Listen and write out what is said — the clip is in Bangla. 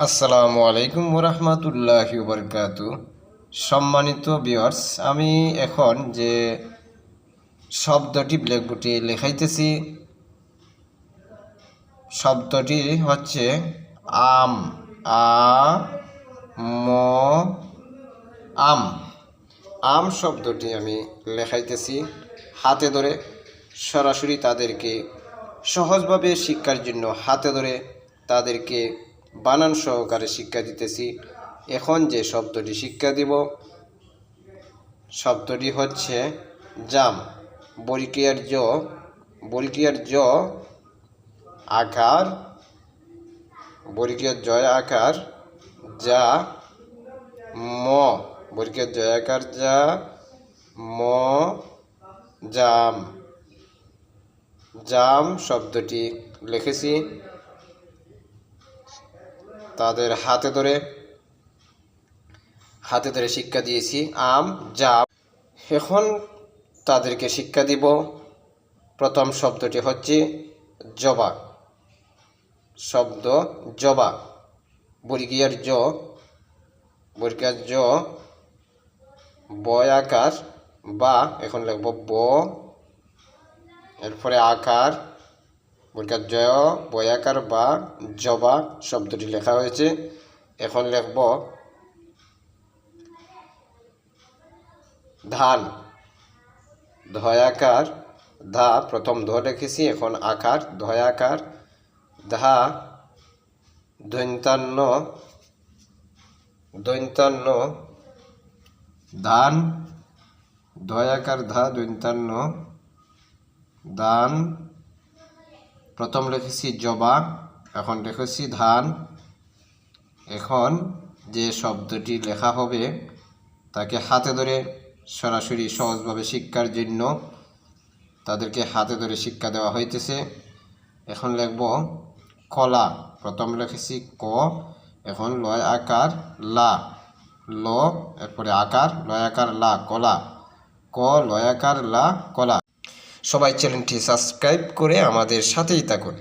আসসালামু আলাইকুম রহমতুল্লাহ বরকাত সম্মানিত বিয়ার্স আমি এখন যে শব্দটি ব্ল্যাকবোর্ডে লেখাইতেছি, শব্দটি হচ্ছে আম, আ, ম, আম। আম শব্দটি আমি লেখাইতেছি হাতে ধরে, সরাসরি তাদেরকে সহজভাবে শিক্ষার জন্য হাতে ধরে তাদেরকে বানান সহকারে শিক্ষা দিতেছি। এখন যে শব্দটি শিক্ষা দিব, শব্দটি হচ্ছে জাম। বরিকিয়ার জ বরিকিয়ার জ আকার বরিকিয়ার জয় আকার, যা ম বরিকিয়ার জয় আকার, যা ম, জাম। জাম শব্দটি লিখেছি। তাদের হাতে ধরে হাতে ধরে শিক্ষা দিয়েছি। আম, জাম। এখন তাদেরকে শিক্ষা দিব। প্রথম শব্দটি হচ্ছে জবা। শব্দ জবা। বর্গিয়ার জ বর্গিয়ার জ, বয় আকার বা, এখন লিখব ব। এরপরে আকার বর্গার জয়, বয়াকার বা জবা শব্দটি লেখা হয়েছে। এখন লিখব ধান। ধয়াকার, ধা প্রথম ধ লিখেছি এখন আকার। ধয়াকার, ধা দৈন্তান্ন দৈন্তান্ন ধান ধয়াকার, ধা দৈন্তান্ন, দান। প্রথম লিখেছি জবা এখন লিখেছি ধান। এখন যে শব্দটি লেখা হবে, তাকে হাতে ধরে সরাসরি সহজভাবে শিক্ষার জন্য তাদেরকে হাতে ধরে শিক্ষা দেওয়া হইতেছে। এখন লিখব, কলা, প্রথম লিখেছি ক, এখন লয় আকার, লা, ল, এরপরে আকার, লয় আকার, লা, কলা, ক, লয় আকার, লা, কলা। সবাই চ্যানেলটি সাবস্ক্রাইব করে আমাদের সাথেই থাকুন।